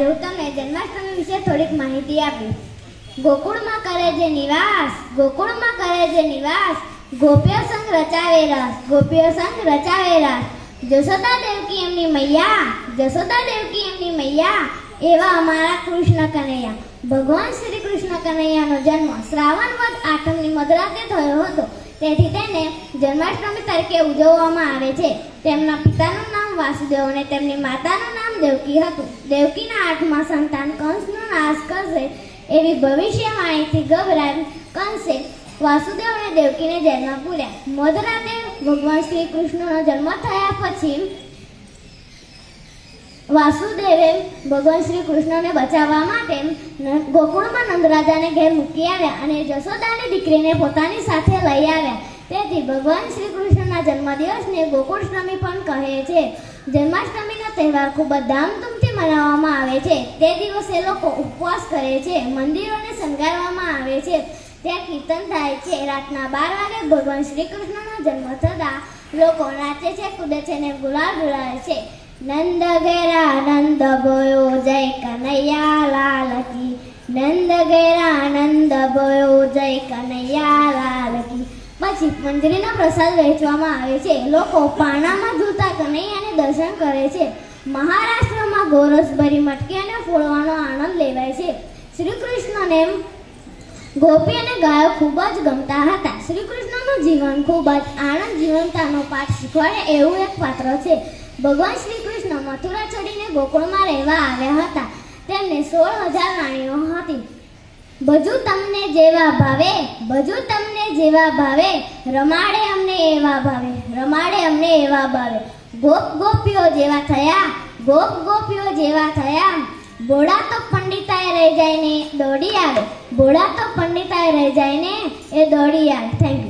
આજે હું જન્માષ્ટમી વિશે થોડીક માહિતી આપીશ ગોકુળમાં કરે જે નિવાસ, ગોકુળમાં કરે જે નિવાસ. ગોપીઓ સંગ રચાવે રસ, ગોપીઓ સંગ રચાવે રસ. જશોદા દેવકી એમની મૈયા, જશોદા દેવકી એમની મૈયા. એવા અમારા કૃષ્ણ કનૈયા. ભગવાન શ્રી કૃષ્ણ કનૈયાનો જન્મ શ્રાવણ વધ આઠમની મધરાતે થયો હતો. તેથી તેને જન્માષ્ટમી તરીકે ઉજવવામાં આવે છે. તેમના પિતાનું નામ વાસુદેવ અને તેમની માતાનું નામ દેવકી હતું. દેવકીના હાથમાં સંતાન કંસનો નાશ કરશે એવી ભવિષ્યવાણીથી ગભરાવી કંસે વાસુદેવ અને દેવકીને જેલમાં પૂર્યા. મધરાતે ભગવાન શ્રી કૃષ્ણનો જન્મ થયા પછી વાસુદેવે ભગવાન શ્રી કૃષ્ણને બચાવવા માટે ગોકુળમાં નંદરાજાને ઘેર મૂકી આવ્યા અને જશોદાની દીકરીને પોતાની સાથે લઈ આવ્યા. તેથી ભગવાન શ્રી કૃષ્ણના જન્મદિવસને ગોકુળષ્ટમી પણ કહે છે. જન્માષ્ટમીનો તહેવાર ખૂબ જ ધામધૂમથી મનાવવામાં આવે છે. તે દિવસે લોકો ઉપવાસ કરે છે, મંદિરોને શણગારવામાં આવે છે. ત્યાં કીર્તન થાય છે. રાતના બાર વાગે ભગવાન શ્રી કૃષ્ણનો જન્મ થતાં લોકો નાચે છે કૂદે છે ને ગુલાલ ગુલાવે છે. નંદ ઘેરા, નંદ બોયો જય કનૈયા લાલ કી નંદ ઘેરા, નંદ બોયો જય કનૈયા પછી મંજરીનો પ્રસાદ વહેંચવામાં આવે છે. લોકો પાણામાં ઝૂલતા કનૈયાને દર્શન કરે છે. મહારાષ્ટ્રમાં ગોરસભરી મટકી અને ફોડવાનો આનંદ લેવાય છે. શ્રી કૃષ્ણને ગોપી અને ગાયો ખૂબ જ ગમતા હતા. શ્રી કૃષ્ણનું જીવન ખૂબ જ આનંદ જીવનતાનો પાઠ શીખવાડે એવું એક પાત્ર છે. ભગવાન શ્રી કૃષ્ણ મથુરા છોડીને ગોકુળમાં રહેવા આવ્યા હતા. તેમને સોળ હજાર રાણીઓ હતી. ભજુ તમને જેવા ભાવે, ભજુ તમને જેવા ભાવે, રમાડે અમને એવા ભાવે, રમાડે અમને એવા ભાવે. ગોપ ગોપીઓ જેવા થયા, ગોપ ગોપીઓ જેવા થયા. બોડા તો પંડિતાએ રહી જાય ને દોડી આવે. બોડા તો પંડિતાએ રહી જાય ને એ દોડી આવે. Thank you